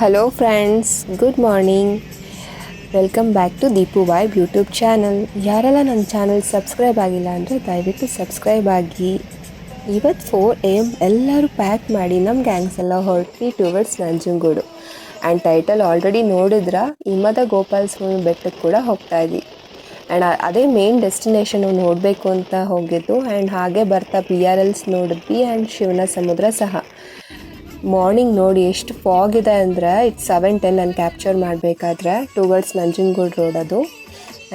Hello friends good morning welcome back to Deepu vibe YouTube channel ಯಾರೆಲ್ಲ ನನ್ನ channel subscribe ಆಗಿಲ್ಲ ಅಂದರೆ ದಯವಿಟ್ಟು ಸಬ್ಸ್ಕ್ರೈಬ್ ಆಗಿ. ಇವತ್ತು ಫೋರ್ ಎ ಎಂ ಎಲ್ಲರೂ ಪ್ಯಾಕ್ ಮಾಡಿ ನಮ್ಮ ಗ್ಯಾಂಗ್ಸ್ ಎಲ್ಲ ಹೊರಟ್ವಿ towards Nanjangud. And title already ನೋಡಿದ್ರ, ಹಿಮದ ಗೋಪಾಲ ಸ್ವಾಮಿ ಬೆಟ್ಟಕ್ಕೆ ಕೂಡ ಹೋಗ್ತಾ ಇದ್ವಿ. ಆ್ಯಂಡ್ ಅದೇ ಮೇನ್ ಡೆಸ್ಟಿನೇಷನ್ ನೋಡಬೇಕು ಅಂತ ಹೋಗಿದ್ದು. ಆ್ಯಂಡ್ ಹಾಗೆ ಬರ್ತಾ ಪಿ ಆರ್ ಎಲ್ಸ್ ನೋಡಿದ್ವಿ ಆ್ಯಂಡ್ ಶಿವನ ಸಮುದ್ರ ಸಹ. ಮಾರ್ನಿಂಗ್ ನೋಡಿ ಎಷ್ಟು ಫಾಗ್ ಇದೆ ಅಂದರೆ ಇಟ್ಸ್ ಸೆವೆನ್ ಟೆನ್ ನಾನು ಕ್ಯಾಪ್ಚರ್ ಮಾಡಬೇಕಾದ್ರೆ ಟುವರ್ಡ್ಸ್ ನಂಜನಗೂಡು ರೋಡ್ ಅದು.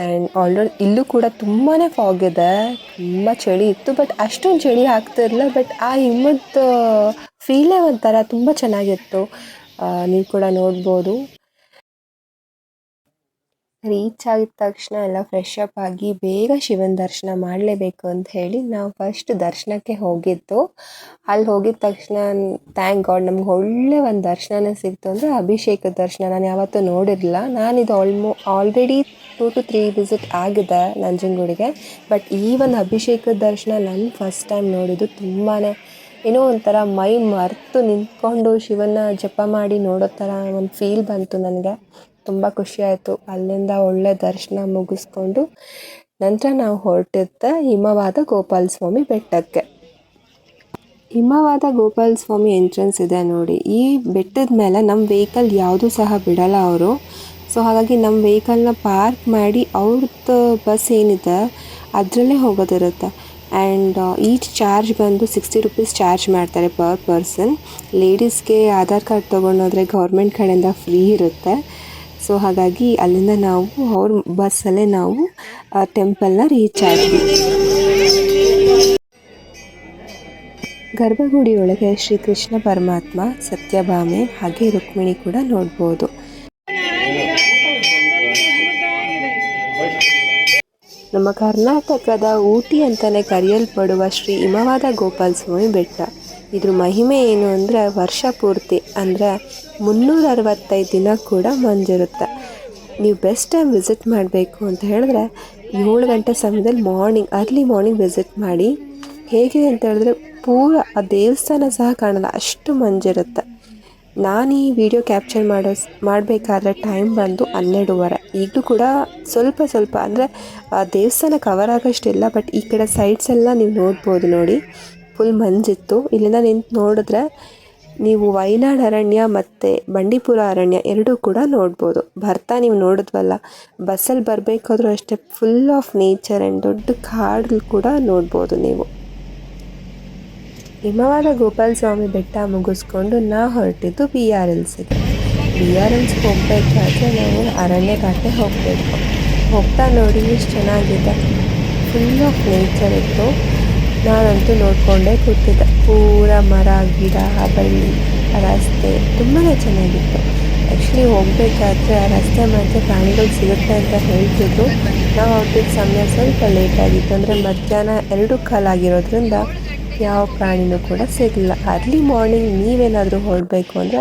ಆ್ಯಂಡ್ ಆಲ್ರೆಡಿ ಇಲ್ಲೂ ಕೂಡ ತುಂಬಾ ಫಾಗ್ ಇದೆ, ತುಂಬ ಚಳಿ ಇತ್ತು ಬಟ್ ಅಷ್ಟೊಂದು ಚಳಿ ಆಗ್ತಿರಲಿಲ್ಲ ಬಟ್ ಆ ಹಿಮದ ಫೀಲೇ ಒಂಥರ ತುಂಬ ಚೆನ್ನಾಗಿತ್ತು. ನೀವು ಕೂಡ ನೋಡ್ಬೋದು. ರೀಚ್ ಆಗಿದ ತಕ್ಷಣ ಎಲ್ಲ ಫ್ರೆಶ್ ಅಪ್ ಆಗಿ ಬೇಗ ಶಿವನ ದರ್ಶನ ಮಾಡಲೇಬೇಕು ಅಂತ ಹೇಳಿ ನಾವು ಫಸ್ಟ್ ದರ್ಶನಕ್ಕೆ ಹೋಗಿದ್ದು. ಅಲ್ಲಿ ಹೋಗಿದ ತಕ್ಷಣ ಥ್ಯಾಂಕ್ ಗಾಡ್ ನಮ್ಗೆ ಒಳ್ಳೆ ಒಂದು ದರ್ಶನನೇ ಸಿಕ್ತು ಅಂದರೆ ಅಭಿಷೇಕದ ದರ್ಶನ. ನಾನು ಯಾವತ್ತೂ ನೋಡಿರಲಿಲ್ಲ. ಇದು almost already two to three visit ಆಗಿದೆ ನಂಜನಗೂಡಿಗೆ. ಬಟ್ ಈ ಒಂದು ಅಭಿಷೇಕದ ದರ್ಶನ ನಾನು ಫಸ್ಟ್ ಟೈಮ್ ನೋಡಿದ್ದು ತುಂಬಾ ಏನೋ ಒಂಥರ ಮೈ ಮರೆತು ನಿಂತ್ಕೊಂಡು ಶಿವನ ಜಪ ಮಾಡಿ ನೋಡೋ ಥರ ಒಂದು ಫೀಲ್ ಬಂತು ನನಗೆ. ತುಂಬ ಖುಷಿ ಆಯಿತು. ಅಲ್ಲಿಂದ ಒಳ್ಳೆ ದರ್ಶನ ಮುಗಿಸ್ಕೊಂಡು ನಂತರ ನಾವು ಹೊರಟಿದ್ದ ಹಿಮವಾದ ಗೋಪಾಲ ಸ್ವಾಮಿ ಬೆಟ್ಟಕ್ಕೆ. ಹಿಮವಾದ ಗೋಪಾಲ ಸ್ವಾಮಿ ಎಂಟ್ರೆನ್ಸ್ ಇದೆ ನೋಡಿ. ಈ ಬೆಟ್ಟದ ಮೇಲೆ ನಮ್ಮ ವೆಹಿಕಲ್ ಯಾವುದೂ ಸಹ ಬಿಡಲ್ಲ ಅವರು. ಸೊ ಹಾಗಾಗಿ ನಮ್ಮ ವೆಹಿಕಲ್ನ ಪಾರ್ಕ್ ಮಾಡಿ ಅವ್ರದ್ದು ಬಸ್ ಏನಿದೆ ಅದರಲ್ಲೇ ಹೋಗೋದಿರುತ್ತೆ. ಆ್ಯಂಡ್ ಈಚ್ ಚಾರ್ಜ್ ಬಂದು ಸಿಕ್ಸ್ಟಿ ರುಪೀಸ್ ಚಾರ್ಜ್ ಮಾಡ್ತಾರೆ ಪರ್ ಪರ್ಸನ್ ಲೇಡೀಸ್ಗೆ ಆಧಾರ್ ಕಾರ್ಡ್ ತೊಗೊಂಡೋದ್ರೆ ಗೌರ್ಮೆಂಟ್ ಕಡೆಯಿಂದ ಫ್ರೀ ಇರುತ್ತೆ. ಸೊ ಹಾಗಾಗಿ ಅಲ್ಲಿಂದ ನಾವು, ಅವ್ರ ಬಸ್ಸಲ್ಲೇ ನಾವು ಟೆಂಪಲ್ನ ರೀಚ್ ಆದ್ವಿ. ಗರ್ಭಗುಡಿಯೊಳಗೆ ಶ್ರೀಕೃಷ್ಣ ಶ್ರೀ ಕೃಷ್ಣ ಪರಮಾತ್ಮ, ಸತ್ಯಭಾಮೆ, ಹಾಗೆ ರುಕ್ಮಿಣಿ ಕೂಡ ನೋಡ್ಬೋದು. ನಮ್ಮ ಕರ್ನಾಟಕದ ಊಟಿ ಅಂತಲೇ ಕರೆಯಲ್ಪಡುವ ಶ್ರೀ ಹಿಮವಾದ ಗೋಪಾಲ ಸ್ವಾಮಿ ಬೆಟ್ಟ. ಇದ್ರ ಮಹಿಮೆ ಏನು ಅಂದರೆ ವರ್ಷ ಪೂರ್ತಿ, ಅಂದರೆ ಮುನ್ನೂರ ಅರವತ್ತೈದು ದಿನ ಕೂಡ ಮಂಜಿರುತ್ತೆ ನೀವು ಬೆಸ್ಟ್ ಟೈಮ್ ವಿಸಿಟ್ ಮಾಡಬೇಕು ಅಂತ ಹೇಳಿದ್ರೆ ಏಳು ಗಂಟೆ ಸಮಯದಲ್ಲಿ ಮಾರ್ನಿಂಗ್ ಅರ್ಲಿ ಮಾರ್ನಿಂಗ್ ವಿಸಿಟ್ ಮಾಡಿ. ಹೇಗಿದೆ ಅಂತ ಹೇಳಿದ್ರೆ ಪೂರ ಆ ದೇವಸ್ಥಾನ ಸಹ ಕಾಣಲ್ಲ, ಅಷ್ಟು ಮಂಜಿರುತ್ತೆ ನಾನು ಈ ವಿಡಿಯೋ ಕ್ಯಾಪ್ಚರ್ ಮಾಡೋ ಮಾಡಬೇಕಾದ್ರೆ ಟೈಮ್ ಬಂದು ಹನ್ನೆರಡುವರೆ. ಈಗಲೂ ಕೂಡ ಸ್ವಲ್ಪ ಸ್ವಲ್ಪ, ಅಂದರೆ ದೇವಸ್ಥಾನ ಕವರ್ ಆಗೋಷ್ಟಿಲ್ಲ ಬಟ್ ಈ ಕಡೆ ಸೈಡ್ಸ್ ಎಲ್ಲ ನೀವು ನೋಡ್ಬೋದು ನೋಡಿ. ಫುಲ್ ಮಂಜಿತ್ತು. ಇಲ್ಲಿಂದ ನಿಂತು ನೋಡಿದ್ರೆ ನೀವು ವೈನಾಡ್ ಅರಣ್ಯ ಮತ್ತು ಬಂಡೀಪುರ ಅರಣ್ಯ ಎರಡೂ ಕೂಡ ನೋಡ್ಬೋದು. ಬರ್ತಾ ನೀವು ನೋಡಿದ್ವಲ್ಲ, ಬಸ್ಸಲ್ಲಿ ಬರಬೇಕಾದ್ರೂ ಅಷ್ಟೇ ಫುಲ್ ಆಫ್ ನೇಚರ್ ಆ್ಯಂಡ್ ದೊಡ್ಡ ಕಾಡಲ್ಲಿ ಕೂಡ ನೋಡ್ಬೋದು ನೀವು. ಹಿಮವಾದ ಗೋಪಾಲ ಸ್ವಾಮಿ ಬೆಟ್ಟ ಮುಗಿಸ್ಕೊಂಡು ನಾ ಹೊರಟಿದ್ದು ಬಿ ಆರ್ ಎಲ್ಸಿಗೆ ಬಿ ಆರ್ ಎಲ್ಸ್ಗೆ ಹೋಗಬೇಕಾದ್ರೆ ನಾವು ಅರಣ್ಯ ಘಾಟೆ ಹೋಗಬೇಕು. ಹೋಗ್ತಾ ನೋಡಿ ಎಷ್ಟು ಚೆನ್ನಾಗಿದೆ. ಫುಲ್ ಆಫ್ ನೇಚರ್ ಇತ್ತು. ನಾನಂತೂ ನೋಡಿಕೊಂಡೇ ಕೂತಿದ್ದೆ. ಪೂರ ಮರ, ಗಿಡ ಬಳ್ಳಿ ರಸ್ತೆ ತುಂಬಾ ಚೆನ್ನಾಗಿತ್ತು. ಆ್ಯಕ್ಚುಲಿ ಹೋಗಬೇಕಾದ್ರೆ ರಸ್ತೆ ಮಧ್ಯೆ ಪ್ರಾಣಿಗಳು ಸಿಗುತ್ತೆ ಅಂತ ಹೇಳ್ತಿದ್ರು. ನಾವು ಹೊರಟಿದ್ದ ಸಮಯ ಸ್ವಲ್ಪ ಲೇಟ್ ಆಗಿತ್ತು. ಅಂದರೆ ಮಧ್ಯಾಹ್ನ ಎರಡು ಕಾಲಾಗಿರೋದ್ರಿಂದ ಯಾವ ಪ್ರಾಣಿನೂ ಕೂಡ ಸಿಗಲಿಲ್ಲ ಅರ್ಲಿ ಮಾರ್ನಿಂಗ್ ನೀವೇನಾದರೂ ಹೊರಡಬೇಕು ಅಂದರೆ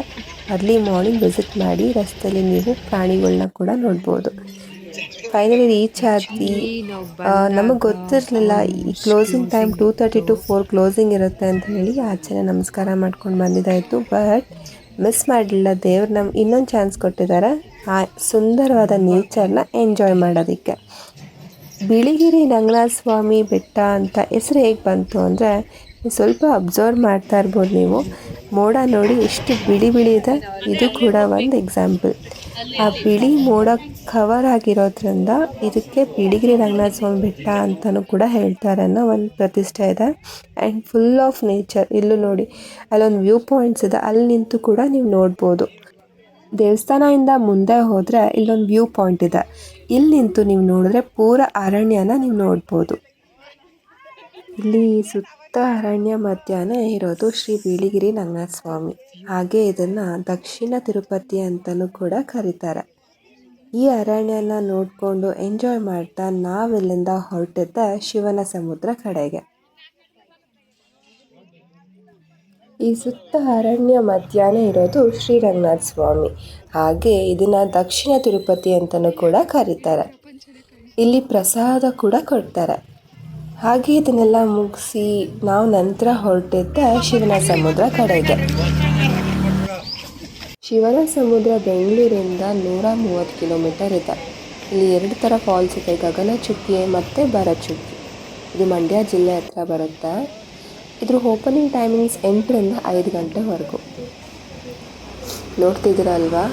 ಅರ್ಲಿ ಮಾರ್ನಿಂಗ್ ವಿಸಿಟ್ ಮಾಡಿ ರಸ್ತೆಯಲ್ಲಿ ನೀವು ಪ್ರಾಣಿಗಳನ್ನ ಕೂಡ ನೋಡ್ಬೋದು. ಫೈನಲಿ ರೀಚ್ ಆದ್ವಿ. ನಮಗೆ ಗೊತ್ತಿರಲಿಲ್ಲ, ಈ closing time two thirty to four closing ಇರುತ್ತೆ ಅಂತ ಹೇಳಿ ಆಚೆನೆ ನಮಸ್ಕಾರ ಮಾಡ್ಕೊಂಡು ಬಂದಿದ್ದಾಯಿತು. ಬಟ್ ಮಿಸ್ ಮಾಡಲಿಲ್ಲ, ದೇವ್ರು ನಮ್ಗೆ ಇನ್ನೊಂದು ಚಾನ್ಸ್ ಕೊಟ್ಟಿದ್ದಾರೆ ಆ ಸುಂದರವಾದ ನೇಚರ್ನ ಎಂಜಾಯ್ ಮಾಡೋದಕ್ಕೆ. ಬಿಳಿಗಿರಿ ರಂಗನಾಥ ಸ್ವಾಮಿ ಬೆಟ್ಟ ಅಂತ ಹೆಸರು ಹೇಗೆ ಬಂತು ಅಂದರೆ ಸ್ವಲ್ಪ ಅಬ್ಸರ್ವ್ ಮಾಡ್ತಾ ಇರ್ಬೋದು ನೀವು. ಮೋಡ ನೋಡಿ ಎಷ್ಟು ಬಿಳಿ ಬಿಳಿ ಇದೆ. ಇದು ಕೂಡ ಒಂದು ಎಕ್ಸಾಂಪಲ್ ಆ ಬಿಳಿ ಮೋಡ ಕವರ್ ಆಗಿರೋದ್ರಿಂದ ಇದಕ್ಕೆ ಬಿಳಿಗಿರಿ ರಂಗನಾಥ ಸ್ವಾಮಿ ಬೆಟ್ಟ ಅಂತಲೂ ಕೂಡ ಹೇಳ್ತಾರೆ ಅನ್ನೋ ಒಂದು ಪ್ರತಿಷ್ಠೆ ಇದೆ. ಆ್ಯಂಡ್ ಫುಲ್ ಆಫ್ ನೇಚರ್ ಇಲ್ಲೂ ನೋಡಿ, ಅಲ್ಲೊಂದು ವ್ಯೂ ಪಾಯಿಂಟ್ಸ್ ಇದೆ. ಅಲ್ಲಿ ನಿಂತು ಕೂಡ ನೀವು ನೋಡ್ಬೋದು. ದೇವಸ್ಥಾನದಿಂದ ಮುಂದೆ ಹೋದರೆ ಇಲ್ಲೊಂದು ವ್ಯೂ ಪಾಯಿಂಟ್ ಇದೆ. ಇಲ್ಲಿ ನಿಂತು ನೀವು ನೋಡಿದ್ರೆ ಪೂರ ಅರಣ್ಯನ ನೀವು ನೋಡ್ಬೋದು. ಇಲ್ಲಿ ಸುತ್ತ ಅರಣ್ಯ ಮಧ್ಯಾಹ್ನ ಇರೋದು ಶ್ರೀ ಬಿಳಿಗಿರಿ ರಂಗನಾಥ ಸ್ವಾಮಿ. ಹಾಗೆ ಇದನ್ನು ದಕ್ಷಿಣ ತಿರುಪತಿ ಅಂತಲೂ ಕೂಡ ಕರೀತಾರೆ. ಈ ಅರಣ್ಯನ ನೋಡಿಕೊಂಡು ಎಂಜಾಯ್ ಮಾಡ್ತಾ ನಾವಿಲ್ಲಿಂದ ಹೊರಟಿದ್ದ ಶಿವನ ಸಮುದ್ರ ಕಡೆಗೆ. ಈ ಸುತ್ತ ಅರಣ್ಯ ಮಧ್ಯಾಹ್ನ ಇರೋದು ಶ್ರೀರಂಗನಾಥ ಸ್ವಾಮಿ. ಹಾಗೆ ಇದನ್ನು ದಕ್ಷಿಣ ತಿರುಪತಿ ಅಂತಲೂ ಕೂಡ ಕರೀತಾರೆ. ಇಲ್ಲಿ ಪ್ರಸಾದ ಕೂಡ ಕೊಡ್ತಾರೆ. ಹಾಗೆ ಇದನ್ನೆಲ್ಲ ಮುಗಿಸಿ ನಾವು ನಂತರ ಹೊರಟಿದ್ದ ಶಿವನ ಸಮುದ್ರ ಕಡೆಗೆ. ಶಿವನ ಸಮುದ್ರ ಬೆಂಗಳೂರಿಂದ ನೂರ ಮೂವತ್ತು ಕಿಲೋಮೀಟರ್ ಇದೆ. ಇಲ್ಲಿ ಎರಡು ಥರ ಫಾಲ್ಸ್ ಇದೆ. ಗಗನ ಚುಕ್ಕಿ ಮತ್ತು ಭರಚುಕ್ಕಿ. ಇದು ಮಂಡ್ಯ ಜಿಲ್ಲೆ ಹತ್ರ ಬರುತ್ತೆ. ಇದ್ರ ಓಪನಿಂಗ್ ಟೈಮಿಂಗ್ಸ್ ಎಂಟರಿಂದ ಐದು ಗಂಟೆವರೆಗೂ. ನೋಡ್ತಿದ್ದೀರಲ್ವಾ?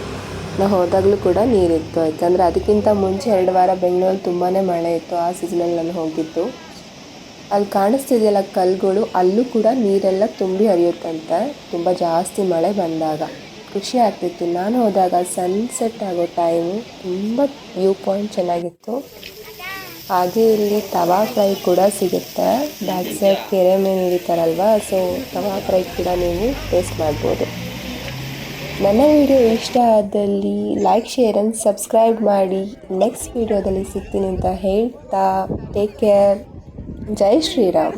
ನಾವು ಹೋದಾಗಲೂ ಕೂಡ ನೀರಿತ್ತು. ಯಾಕಂದರೆ ಅದಕ್ಕಿಂತ ಮುಂಚೆ ಎರಡು ವಾರ ಬೆಂಗಳೂರಲ್ಲಿ ತುಂಬಾ ಮಳೆ ಇತ್ತು. ಆ ಸೀಸನಲ್ಲಿ ನಾನು ಹೋಗಿದ್ದು. ಅಲ್ಲಿ ಕಾಣಿಸ್ತಿದೆಯಲ್ಲ ಕಲ್ಲುಗಳು, ಅಲ್ಲೂ ಕೂಡ ನೀರೆಲ್ಲ ತುಂಬಿ ಹರಿಯುತ್ತಂತೆ. ತುಂಬ ಜಾಸ್ತಿ ಮಳೆ ಬಂದಾಗ. ಖುಷಿ ಆಗ್ತಿತ್ತು. ನಾನು ಹೋದಾಗ ಸನ್ಸೆಟ್ ಆಗೋ ಟೈಮು ತುಂಬ ವ್ಯೂ ಪಾಯಿಂಟ್ ಚೆನ್ನಾಗಿತ್ತು. ಹಾಗೆ ಇಲ್ಲಿ ತವಾ ಫ್ರೈ ಕೂಡ ಸಿಗುತ್ತೆ. ಬ್ಯಾಕ್ ಸೈಡ್ ಕೆರೆ ಮೀನು ಹಿಡಿತಾರಲ್ವ? ಸೊ ತವಾ ಫ್ರೈ ಕೂಡ ನೀವು ಟೇಸ್ಟ್ ಮಾಡ್ಬೋದು. ನನ್ನ ವಿಡಿಯೋ ಇಷ್ಟ ಆದಲ್ಲಿ ಲೈಕ್ ಶೇರ್ ಅಂಡ್ ಸಬ್ಸ್ಕ್ರೈಬ್ ಮಾಡಿ. ನೆಕ್ಸ್ಟ್ ವಿಡಿಯೋದಲ್ಲಿ ಸಿಗ್ತೀನಿ ಅಂತ ಹೇಳ್ತಾ. ಟೇಕ್ ಕೇರ್ ಜೈ ಶ್ರೀರಾಮ್.